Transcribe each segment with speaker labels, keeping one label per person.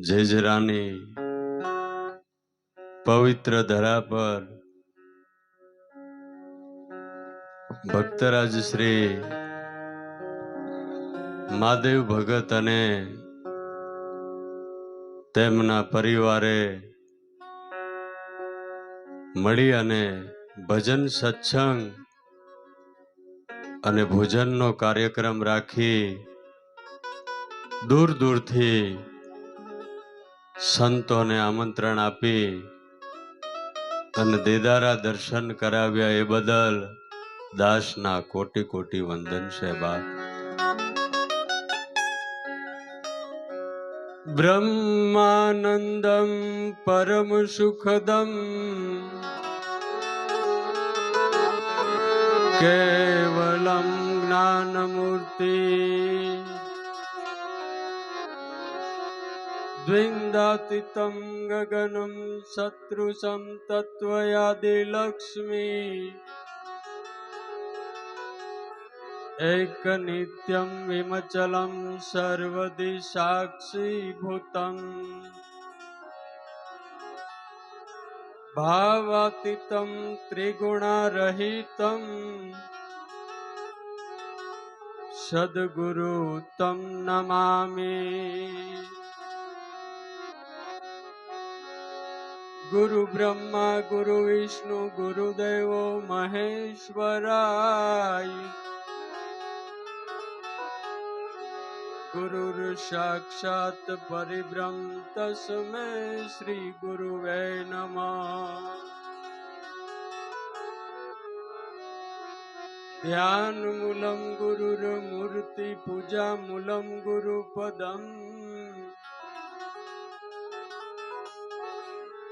Speaker 1: જેજરાની પવિત્ર ધરા પર ભક્તરાજ શ્રી મહાદેવ ભગત અને તેમના પરિવારે મળી અને ભજન સત્સંગ અને ભોજનનો કાર્યક્રમ રાખી દૂર દૂરથી સંતોને આમંત્રણ આપી અને દેદારા દર્શન કરાવ્યા એ બદલ દાસના કોટી કોટી વંદન છે બાપ. બ્રહ્માનંદમ પરમ સુખદમ કેવલમ જ્ઞાનમૂર્તિ દ્વિંદાતીતમ ગગનમ શત્રુસમ તત્વયાદિ લક્ષ્મી એક નિત્યમ વિમચલમ સર્વદિ સાક્ષીભૂતમ ભાવાતીતમ ત્રિગુણારહિતમ સદગુરુ તમ નમામી ગુરુ બ્રહ્મા, ગુરુ વિષ્ણુ, ગુરુદેવ, મહેશ્વરાય. ગુરુર સાક્ષાત પરિબ્રહ્મ તસ્મે શ્રી ગુરુવે નમઃ. ધ્યાનમૂલમ ગુરુર્મૂર્તિ પૂજામૂલમ ગુરુપદમ.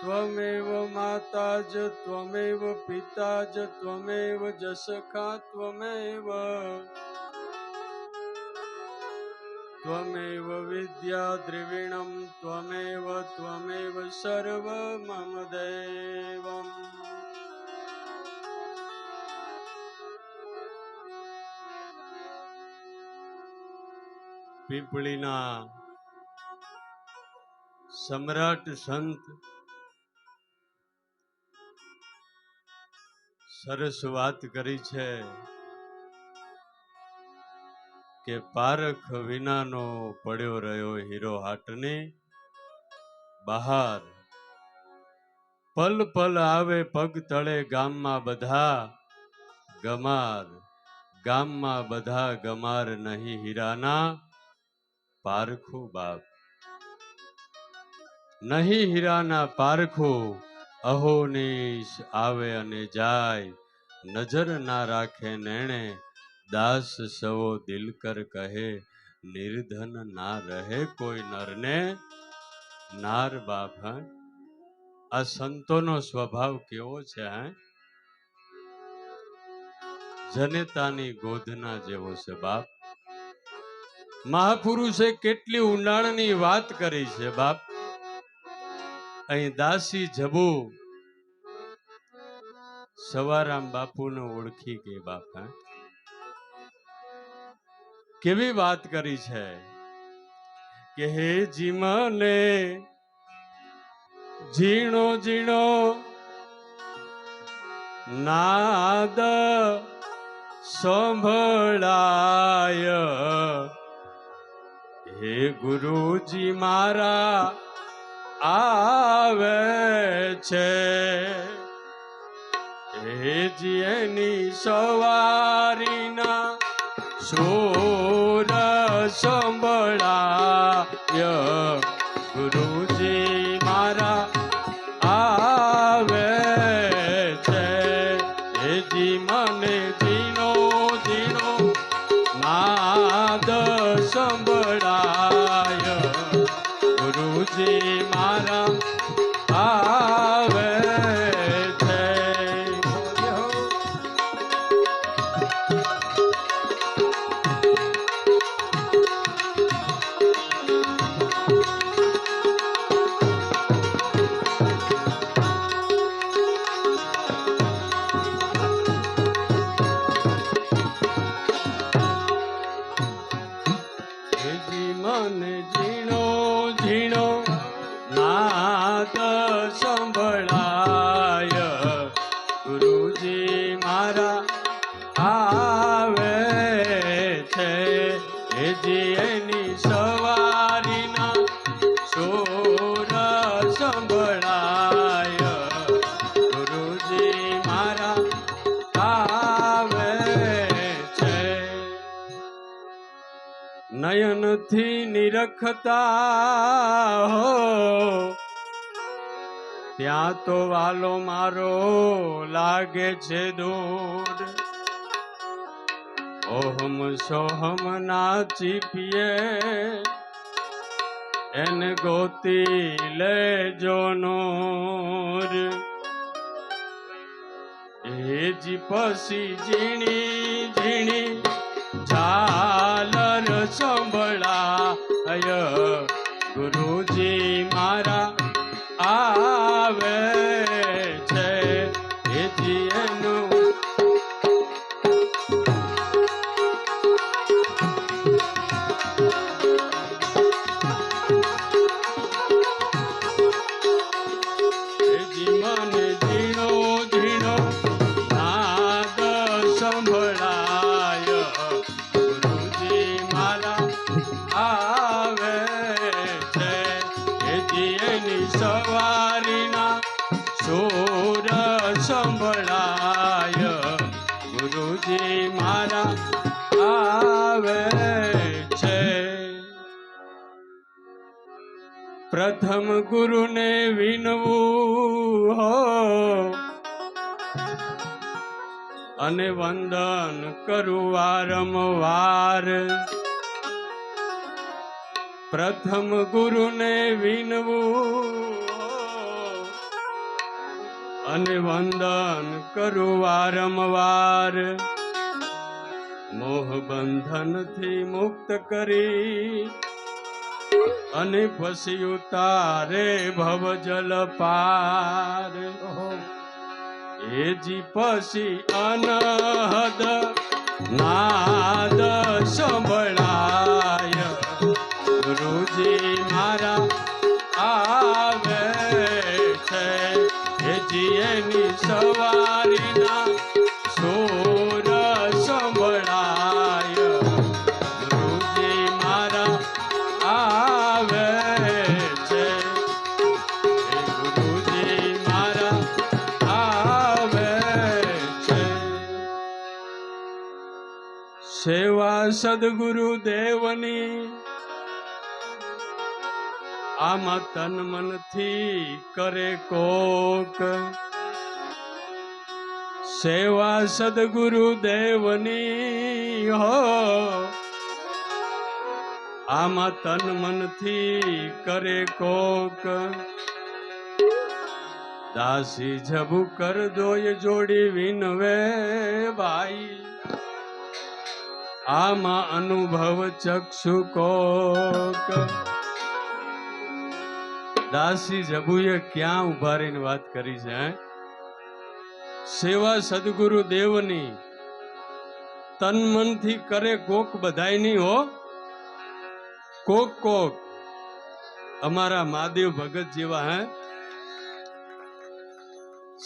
Speaker 1: ત્વમેવ માતા જ ત્વમેવ પિતા જ ત્વમેવ જસખા ત્વમેવ ત્વમેવ વિદ્યા દ્રવિણમ ત્વમેવ ત્વમેવ સર્વ મમ દૈવમ પીપળીના સમ્રાટ સંત સરસ વાત કરી છે કે પારખ વિનાનો પડ્યો રહ્યો હીરો હાટને. બહાર પલ પલ આવે પગ તળે ગામમાં બધા. ગમાર ગામમાં બધા ગમાર નહીં હીરાના. પારખું બાપ. નહીં હીરાના પારખું અહોનીશ આવે અને જાય. નજર ના રાખે નેણે, દાસ સવો દિલકર કહે, નિર્ધન ના રહે કોઈ નરને. નાર હે? આ સંતોનો સ્વભાવ કેવો છે, હે? જનેતાની ગોધના જેવો છે બાપ. મહાપુરુષે કેટલી ઉંડાણની વાત કરી છે બાપ. અહીં દાસી જબુ સવારામ બાપુને ઓળખી ગઈ બાપા કેવી વાત કરી છે? કે હે જીમને ઝીણો ઝીણો નાદ સંભળાય. હે ગુરુજી મારા આવે છે. એ જીએની સવારીના સુર ઝીણો ઝીણો નાદ નયનથી નિરખતા હો. ત્યાં તો વાલો મારો લાગે છે દૂર. ઓહમ સોહમ ના ચીપીએ એને ગોતી લેજો નોર. એ જી પસી ઝીણી ઝીણી ઝાલર સંભળાય ગુરુજી મારા આવે. પ્રથમ ગુરુને વિનવું, હો. અને વંદન કરું વારંવાર. પ્રથમ ગુરુને વિનવું અને વંદન કરું વારંવાર. મોહ બંધનથી મુક્ત કરી અને પછી ઉતારે ભવ જલ પાર એજી પછી અનહદ નાદ સંભળાય સદગુરુ દેવની આમાં તન મનથી કરે કોક. સેવા સદગુરુ દેવની હો. આમાં તન મનથી કરે કોક. દાસી જબુ કર દોય જોડી વિનવે, ભાઈ. આમાં અનુભવ ચક્ષુ કોક દાસી જબુએ ક્યાં ઊભા રહીને વાત કરી છે સેવા સદગુરુ દેવની તન મનથી કરે કોક બધાયની, હો? કોક કોક. અમારા મહાદેવ ભગત જેવા, હે?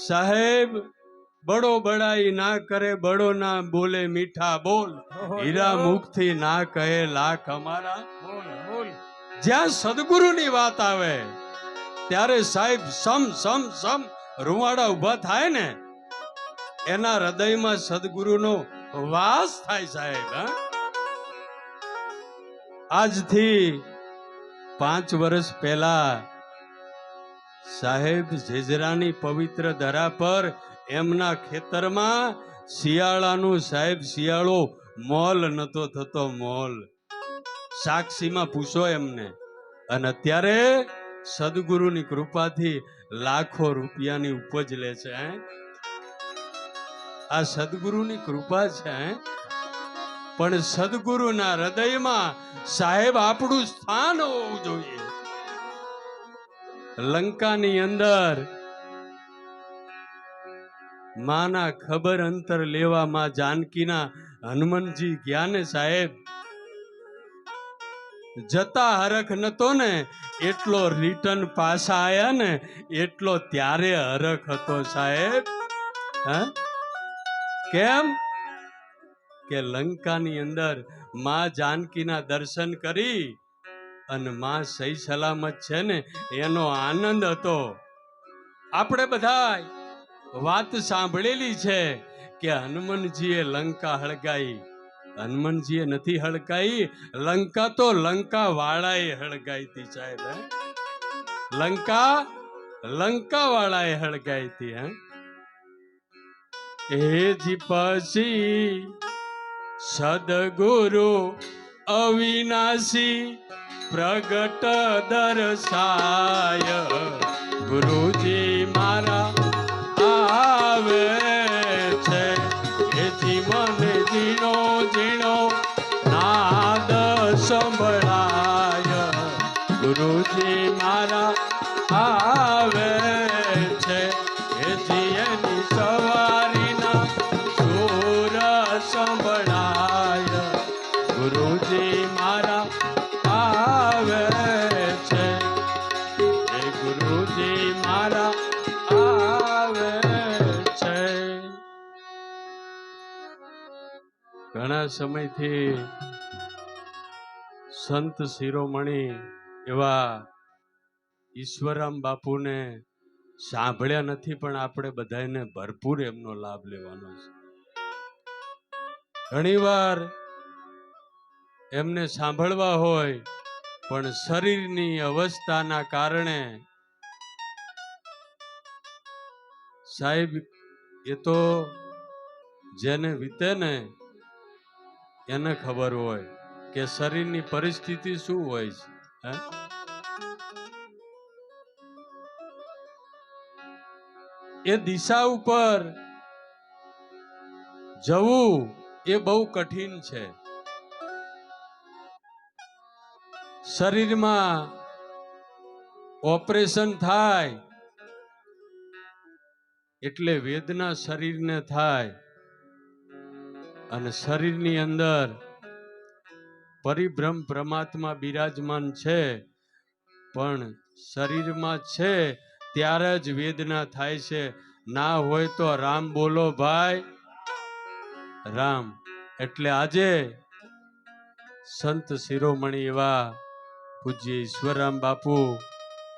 Speaker 1: સાહેબ બડો બડાઈ ના કરે બડો ના બોલે મીઠા બોલ. હીરા મુખથી ના કહે લાખ અમારા જ્યાં સદગુરુની વાત આવે ત્યારે સાહેબ સમ સમ સમ રૂવાડા ઊભા થાય ને એના હૃદયમાં સદગુરુનો વાસ થાય સાહેબ આજથી પાંચ વર્ષ પહેલા સાહેબ જેજરાની પવિત્ર ધરા પર એમના ખેતરમાં શિયાળાનું સાહેબ, શિયાળો મોલ નતો થતો મોલ. સાક્ષીમાં પૂછો એમને. અને અત્યારે સદગુરુની કૃપાથી લાખો રૂપિયાની ઉપજ લે છે આ સદગુરુની કૃપા છે? પણ સદગુરુના હૃદયમાં સાહેબ આપણું સ્થાન હોવું જોઈએ. લંકાની અંદર માના ખબર અંતર લેવા માં જાનકીના હનુમાનજી ગયા ને સાહેબ. જતા હરખ નતો ને, એટલો રિટર્ન પાછા આયા ને, એટલો ત્યારે હરખ હતો સાહેબ. હા? કેમ? કે લંકાની અંદરમાં જાનકીના દર્શન કરી અને માં સહી સલામત છે ને, એનો આનંદ હતો. આપણે બધા વાત સાંભળેલી છે કે હનુમાનજીએ લંકા હળગાઈ. હનુમાનજીએ નથી હળગાઈ, લંકા તો લંકા વાળાએ હળગાઈ હતી સાહેબ લંકા લંકા વાળાએ હળગાઈ હતી, હે? પછી સદગુરુ અવિનાશી પ્રગટ દર્શાય. ગુરુજી મારા આવે ઘણા સમયથી સંત શિરોમણી એવા ઈશ્વરામ બાપુને સાંભળ્યા નથી, પણ આપણે બધાને ભરપૂર એમનો લાભ લેવાનો છે. ઘણીવાર એમને સાંભળવા હોય, પણ શરીરની અવસ્થાના કારણે સાહેબ, એ તો જેને વીતે ને એને ખબર હોય કે શરીરની પરિસ્થિતિ શું હોય છે, હે? એ દિશા ઉપર જવું એ બહુ કઠિન છે શરીરમાં ઓપરેશન થાય એટલે વેદના શરીરને થાય અને શરીરની અંદર પરિભ્રમ પરમાત્મા બિરાજમાન છે, પણ શરીરમાં છે ત્યારે જ વેદના થાય છે. ના હોય તો રામ બોલો ભાઈ. રામ. એટલે આજે સંત શિરોમણી એવા પૂજ્ય ઈશ્વરરામ બાપુ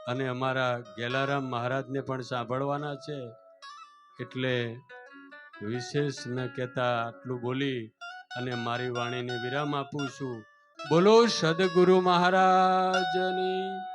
Speaker 1: અને અમારા ગેલારામ મહારાજને પણ સાંભળવાના છે. એટલે વિશેષ ન કહેતા આટલું બોલી અને મારી વાણીને વિરામ આપું છું. બોલો સદગુરુ મહારાજની.